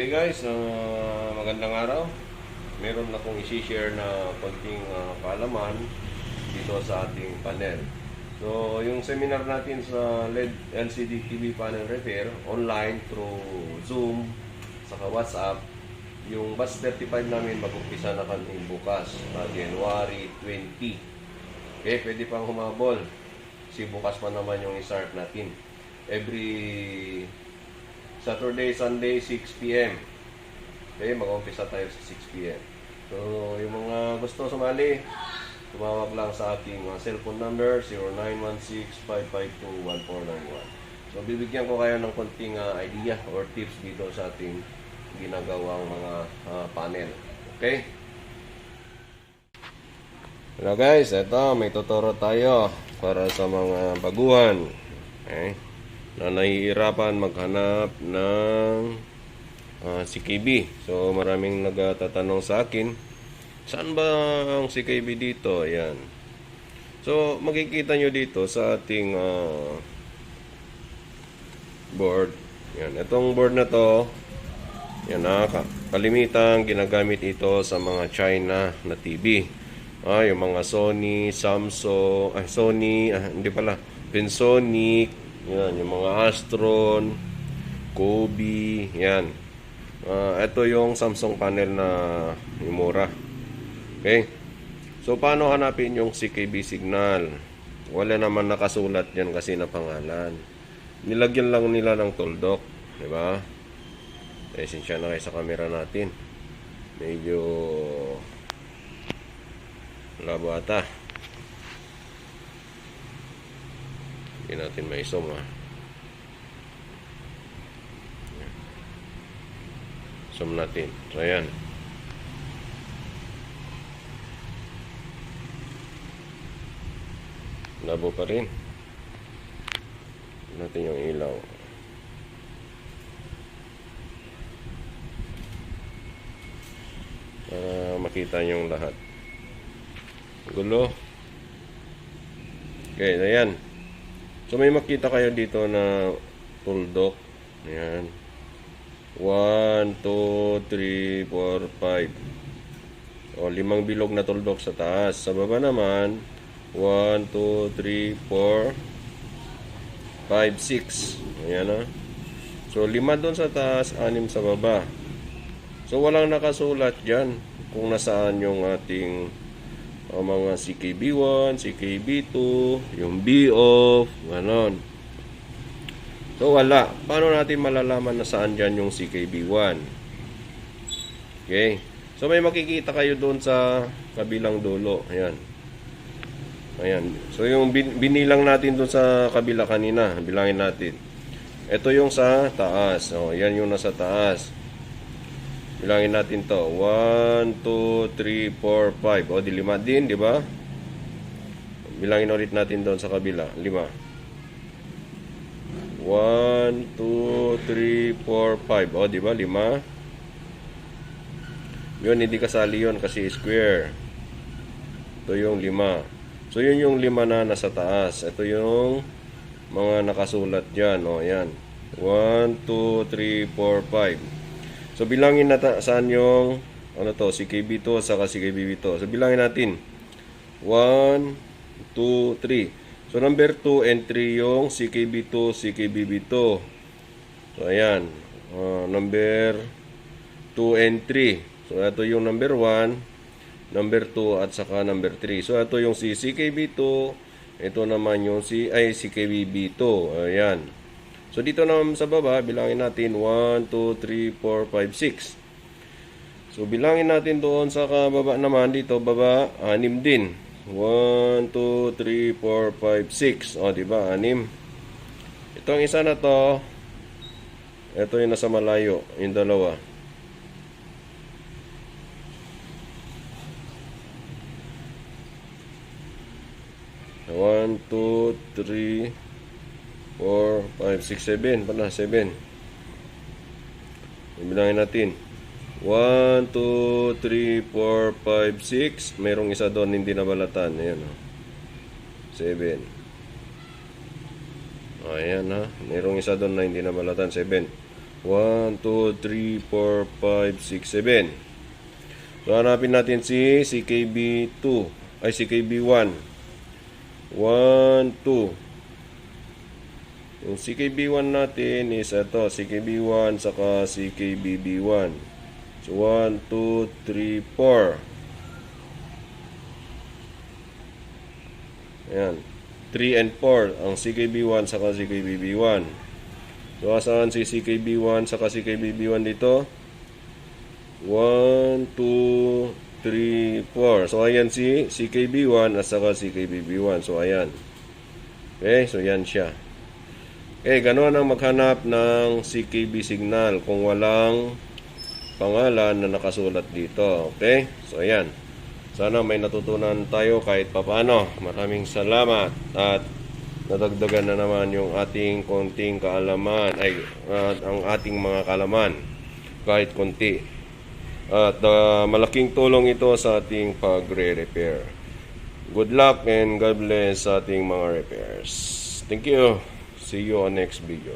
Hey guys, uh, magandang araw. Meron akong isi-share na konting uh, kaalaman dito sa ating panel. So, yung seminar natin sa LED LCD TV panel repair online through Zoom saka WhatsApp, yung batch 35 namin mag-umpisa na kami bukas, uh, January 20. Okay, pwede pang humabol. Si bukas pa naman yung i-start natin. Every Saturday, Sunday, 6 p.m. Okay, mag-umpisa tayo sa 6 p.m. So, yung mga gusto sumali, tumawag lang sa aking uh, cellphone number, 0916-552-1491. So, bibigyan ko kayo ng konting uh, idea or tips dito sa ating ginagawang mga uh, panel. Okay? Hello guys, eto may tuturo tayo para sa mga baguhan. Okay? Na nahihirapan maghanap ng ah, CKB. So maraming nagtatanong sa akin, saan ba ang CKB dito? Ayan. So makikita nyo dito sa ating ah, board. Yan, itong board na to, yan na, ka- kalimitang ginagamit ito sa mga China na TV. Ah, yung mga Sony, Samsung, ah, Sony, ah, hindi pala, Pensonic, yan, yung mga Astron, Kobe, yan. Ah, ito yung Samsung panel na yung mura. Okay? So, paano hanapin yung CKB signal? Wala naman nakasulat yan kasi na pangalan. Nilagyan lang nila ng tuldok. Di ba? Esensya na kayo sa camera natin. Medyo labo ata. Hindi natin may zoom ha. Zoom natin. So ayan. Labo pa rin. Natin yung ilaw. para makita yung lahat. Gulo. Okay, ayan. So may makita kayo dito na tuldok. Ayan. 1, 2, 3, 4, 5. O, limang bilog na tuldok sa taas. Sa baba naman, 1, 2, 3, 4, 5, 6. Ayan na. So, lima doon sa taas, anim sa baba. So walang nakasulat dyan kung nasaan yung ating uh, mga CKB1, CKB2, yung B-off, ganon. So wala. Paano natin malalaman na saan dyan yung CKB1? Okay. So may makikita kayo doon sa kabilang dulo. Ayan. Ayan. So yung bin- binilang natin doon sa kabila kanina, bilangin natin. Ito yung sa taas. O, yan yung nasa taas. Bilangin natin to. 1, 2, 3, 4, 5. O, di lima din, di ba? Bilangin ulit natin doon sa kabila. Lima. 1, 2, 3, 4, 5. O, di ba? Lima. Yun, hindi kasali yun kasi square. Ito yung lima. So, yun yung lima na nasa taas. Ito yung mga nakasulat dyan. O, yan. 1, 2, 3, 4, 5. So bilangin natin saan yung ano to, CKB to saka CKB to. So bilangin natin. 1 2 3. So number 2 and 3 yung CKB to, CKB to. So ayan. Uh, number 2 and 3. So ito yung number 1, number 2 at saka number 3. So ito yung si CKB to, ito naman yung si ay CKB to. Ayan. So dito naman sa baba, bilangin natin 1, 2, 3, 4, 5, 6. So bilangin natin doon sa kababa naman dito, baba, 6 din. 1, 2, 3, 4, 5, 6. O, di ba? 6. Itong isa na to, ito yung nasa malayo, yung dalawa. One, two, three, 4, 5, 6, 7. Pala, 7. Bilangin natin. 1, 2, 3, 4, 5, 6. Mayroong isa doon hindi nabalatan. Ayan, oh. 7. Ayan, ha. Mayroong isa doon na hindi nabalatan. 7. 1, 2, 3, 4, 5, 6, 7. So, hanapin natin si CKB2. Ay, CKB1. 1, 2. Yung CKB1 natin is ito, CKB1 saka CKBB1. So, 1, 2, 3, 4. Ayan. 3 and 4 ang CKB1 saka CKBB1. So, asan si CKB1 saka CKBB1 dito? 1, 2, 3, 4. So, ayan si CKB1 at saka CKBB1. So, ayan. Okay, so yan siya. Okay, ganoon ang maghanap ng CKB signal kung walang pangalan na nakasulat dito. Okay? So, ayan. Sana may natutunan tayo kahit papano. Maraming salamat at nadagdagan na naman yung ating konting kaalaman ay at ang ating mga kaalaman kahit konti. At ah, malaking tulong ito sa ating pagre-repair. Good luck and God bless sa ating mga repairs. Thank you. See you on next video.